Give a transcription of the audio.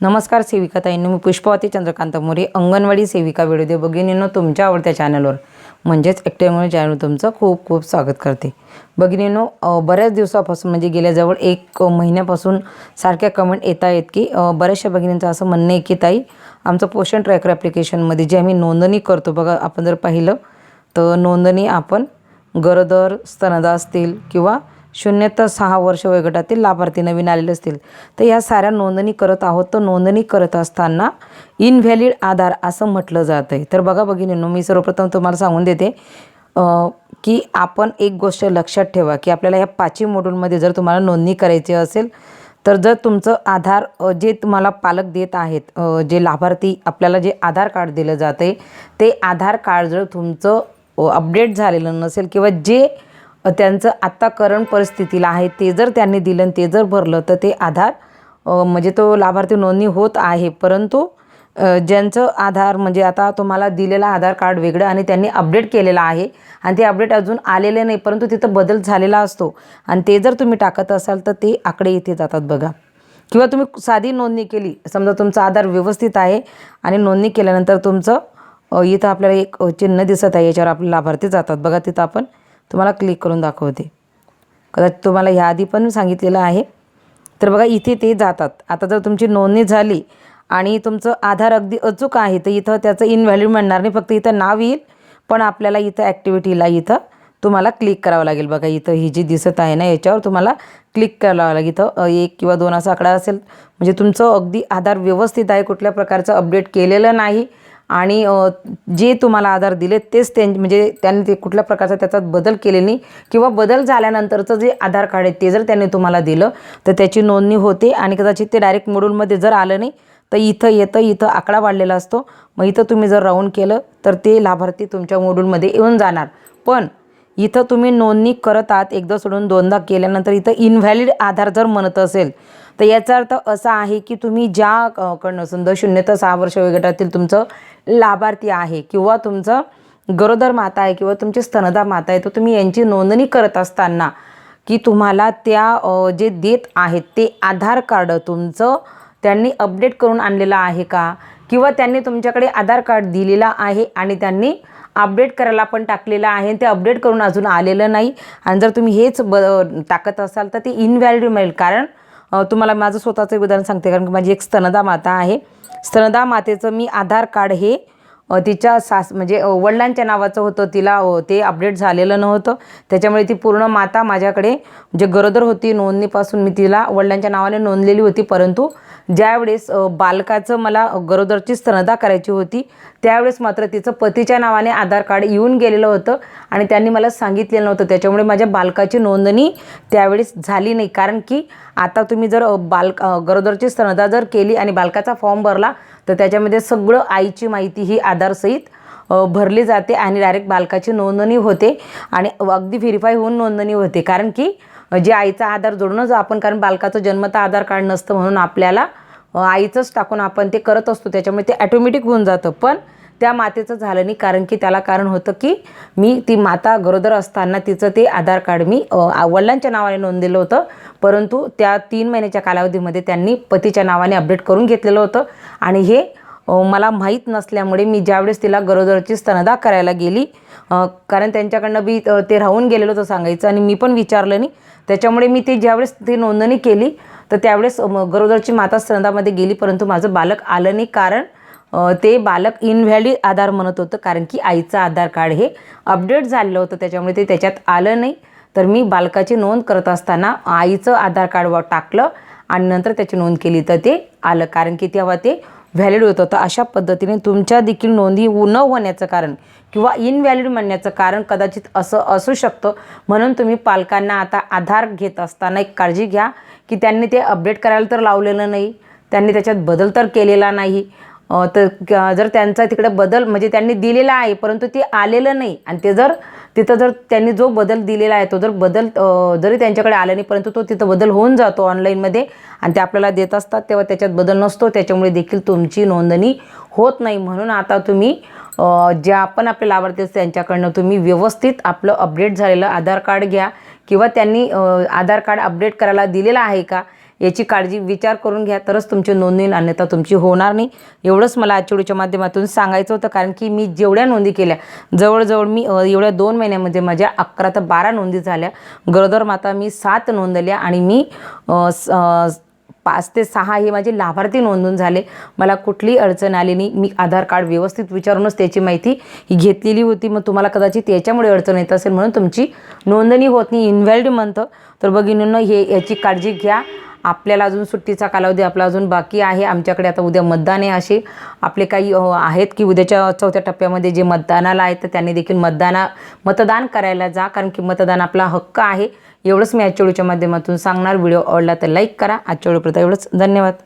नमस्कार सेविका ताईंनी मी पुष्पावती चंद्रकांत मोरे अंगणवाडी सेविका व्हिडिओ भगिनींनो तुमच्या आवडत्या चॅनलवर म्हणजेच ॲक्टिव्ह चॅनल तुमचं खूप खूप स्वागत करते. भगिनींनो बऱ्याच दिवसापासून म्हणजे गेल्या जवळ एक महिन्यापासून सारख्या कमेंट येत आहेत की बऱ्याचशा भगिनींचं असं म्हणणं आहे की ताई आमचं पोषण ट्रॅकर ॲप्लिकेशनमध्ये जे आम्ही नोंदणी करतो बघा आपण जर पाहिलं तर नोंदणी आपण गरोदर स्तनदा असतील किंवा शून्य तर सहा वर्ष वयोगटातील लाभार्थी नवीन आलेले असतील. तर या साऱ्या नोंदणी करत आहोत. तर नोंदणी करत असताना इनव्हॅलिड आधार असं म्हटलं जातं आहे तर बघा भगिनींनो मी सर्वप्रथम तुम्हाला सांगून देते की आपण एक गोष्ट लक्षात ठेवा की आपल्याला या पाचवी मॉड्यूलमध्ये जर तुम्हाला नोंदणी करायची असेल तर जर तुमचं आधार जे तुम्हाला पालक देत आहेत जे लाभार्थी आपल्याला जे आधार कार्ड दिलं जाते ते आधार कार्ड जर तुमचं अपडेट झालेलं नसेल किंवा जे त्यांचं आत्ता करंट परिस्थितीला आहे ते जर त्यांनी दिलं आणि ते जर भरलं तर ते आधार म्हणजे तो लाभार्थी नोंदणी होत आहे. परंतु ज्यांचं आधार म्हणजे आता तुम्हाला दिलेलं आधार कार्ड वेगळं आणि त्यांनी अपडेट केलेलं आहे आणि ते अपडेट अजून आलेले नाही परंतु तिथं बदल झालेला असतो आणि ते जर तुम्ही टाकत असाल तर ते आकडे इथे जातात बघा. किंवा तुम्ही साधी नोंदणी केली समजा तुमचा आधार व्यवस्थित आहे आणि नोंदणी केल्यानंतर तुमचं इथं आपल्याला एक चिन्ह दिसत आहे याच्यावर आपले लाभार्थी जातात. बघा तिथं आपण तुम्हाला क्लिक करून दाखवते. कदाचित तुम्हाला ह्याआधी पण सांगितलेलं आहे. तर बघा इथे ते जातात. आता जर तुमची नोंदणी झाली आणि तुमचं आधार अगदी अचूक आहे तर इथं त्याचं इनव्हॅल्यू म्हणणार नाही. फक्त इथं नाव येईल पण आपल्याला इथं ॲक्टिव्हिटीला इथं तुम्हाला क्लिक करावं लागेल. बघा इथं ही जी दिसत आहे ना याच्यावर तुम्हाला क्लिक करावं लागेल. इथं एक किंवा दोन असा आकडा असेल. म्हणजे तुमचं अगदी आधार व्यवस्थित आहे कुठल्या प्रकारचं अपडेट केलेलं नाही. आणि जे तुम्हाला आधार दिले तेच त्यां म्हणजे त्यांनी ते कुठल्या प्रकारचा त्याचा बदल केले नाही. किंवा बदल झाल्यानंतरचं जे आधार कार्ड आहे ते जर त्यांनी तुम्हाला दिलं तर त्याची नोंदणी होते आणि कदाचित ते डायरेक्ट मोडूलमध्ये जर आलं नाही तर इथं येतं इथं आकडा वाढलेला असतो. मग इथं तुम्ही जर राऊंड केलं तर ते लाभार्थी तुमच्या मोडूलमध्ये येऊन जाणार. पण इथं तुम्ही नोंदणी करत आहात एकदा सोडून दोनदा केल्यानंतर इथं इनव्हॅलिड आधार जर म्हणत असेल तर याचा अर्थ असा आहे की तुम्ही ज्या अ, कडनं समजा शून्य तर सहा वर्ष वयोगटातील तुमचं लाभार्थी आहे किंवा तुमचं गरोदर माता आहे किंवा तुमची स्तनदा माता आहे तर तुम्ही यांची नोंदणी करत असताना की तुम्हाला त्या जे देत आहेत ते आधार कार्ड तुमचं त्यांनी अपडेट करून आणलेलं आहे का? किंवा त्यांनी तुमच्याकडे आधार कार्ड दिलेला आहे आणि त्यांनी अपडेट करायला पण टाकलेलं आहे ते अपडेट करून अजून आलेलं नाही. आणि जर तुम्ही हेच ब टाकत असाल तर ते इनव्हॅलिड मिळेल कारण तुम्हाला माझं स्वतःचं एक उदाहरण सांगते कारण की माझी एक स्तनदा माता आहे. स्तनदा मातेचं मी आधार कार्ड हे तिच्या सास म्हणजे वडिलांच्या नावाचं होतं. तिला ते अपडेट झालेलं नव्हतं. त्याच्यामुळे ती पूर्ण माता माझ्याकडे जे गरोदर होती नोंदणीपासून मी तिला वडिलांच्या नावाने नोंदलेली होती. परंतु ज्यावेळेस बालकाचं मला गरोदरची स्तनदा करायची होती त्यावेळेस मात्र तिचं पतीच्या नावाने आधार कार्ड येऊन गेलेलं होतं आणि त्यांनी मला सांगितलेलं नव्हतं. त्याच्यामुळे माझ्या बालकाची नोंदणी त्यावेळेस झाली नाही. कारण की आता तुम्ही जर बाल बालक गरोदरची स्तनदा जर केली आणि बालकाचा फॉर्म भरला तर त्याच्यामध्ये सगळं आईची माहिती ही आधारसहित भरली जाते आणि डायरेक्ट बालकाची नोंदणी होते आणि अगदी व्हेरीफाय होऊन नोंदणी होते. कारण की जे आईचा आधार जोडूनच आपण कारण बालकाचं जन्मता आधार कार्ड नसतं म्हणून आपल्याला आईचंच टाकून आपण ते करत असतो. त्याच्यामुळे ते ॲटोमॅटिक होऊन जातं. पण त्या मातेचं झालं नाही कारण की त्याला कारण होतं की मी ती माता गरोदर असताना तिचं ते आधार कार्ड मी वडिलांच्या नावाने नोंदलेलं होतं. परंतु त्या तीन महिन्याच्या कालावधीमध्ये त्यांनी पतीच्या नावाने अपडेट करून घेतलेलं होतं. आणि हे मला माहीत नसल्यामुळे मी ज्यावेळेस तिला गरोदरची स्तनदा करायला गेली कारण त्यांच्याकडनं बी ते राहून गेलेलं होतं सांगायचं आणि मी पण विचारलं नाही. त्याच्यामुळे मी ती ज्यावेळेस ती नोंदणी केली तर त्यावेळेस गरोदरची माता स्तनदामध्ये गेली परंतु माझं बालक आलं नाही कारण ते बालक इनव्हॅलिड आधार म्हणत होतं कारण की आईचं आधार कार्ड हे अपडेट झालेलं होतं त्याच्यामुळे ते त्याच्यात आलं नाही. तर मी बालकाची नोंद करत असताना आईचं आधार कार्ड व टाकलं आणि नंतर त्याची नोंद केली तर ते आलं. कारण की तेव्हा ते व्हॅलिड होतं तर अशा पद्धतीने तुमच्या देखील नोंदी न होण्याचं कारण किंवा इनव्हॅलिड म्हणण्याचं कारण कदाचित असं असू शकतं. म्हणून तुम्ही पालकांना आता आधार घेत असताना एक काळजी घ्या की त्यांनी ते अपडेट करायला तर लावलेलं नाही. त्यांनी त्याच्यात बदल तर केलेला नाही. तर जर त्यांचा तिकडे बदल म्हणजे त्यांनी दिलेला आहे परंतु ते आलेलं नाही. आणि ते जर तिथं जर त्यांनी जो बदल दिलेला आहे तो जर बदल जरी त्यांच्याकडे आला नाही परंतु तो तिथं बदल होऊन जातो ऑनलाईनमध्ये आणि ते आपल्याला देत असतात तेव्हा त्याच्यात बदल नसतो. त्याच्यामुळे देखील तुमची नोंदणी होत नाही. म्हणून आता तुम्ही ज्या आपण आपले लाभार्थी असतात त्यांच्याकडनं तुम्ही व्यवस्थित आपलं अपडेट झालेलं आधार कार्ड घ्या किंवा त्यांनी आधार कार्ड अपडेट करायला दिलेलं आहे का? याची काळजी विचार करून घ्या तरच तुमची नोंदणी अन्यथा तुमची होणार नाही. एवढंच मला आजच्या व्हिडिओच्या माध्यमातून सांगायचं होतं कारण की मी जेवढ्या नोंदी केल्या जवळजवळ मी एवढ्या दोन महिन्यामध्ये माझ्या अकरा ते बारा नोंदी झाल्या. गरोदर माता मी सात नोंदल्या आणि मी स- पाच ते सहा हे माझे लाभार्थी नोंदून झाले. मला कुठलीही अडचण आली नाही. मी आधार कार्ड व्यवस्थित विचारूनच त्याची माहिती ही घेतलेली होती. मग तुम्हाला कदाचित याच्यामुळे अडचण येत असेल म्हणून तुमची नोंदणी होत नाही. इनव्हॅलिड म्हणतं तर बघिनीनं हे याची काळजी घ्या. आपल्याला अजून सुट्टीचा कालावधी आपला अजून बाकी आहे. आमच्याकडे आता उद्या मतदान आहे असे आपले काही आहेत की उद्याच्या चौथ्या टप्प्यामध्ये जे मतदानाला आहेत तर त्यांनी देखील मतदाना मतदान करायला जा कारण की मतदान आपला हक्क आहे. एवढंच मी आजच्या व्हिडिओच्या माध्यमातून सांगणार. व्हिडिओ आवडला तर लाईक करा. आजच्या प्रथा एवढंच. धन्यवाद.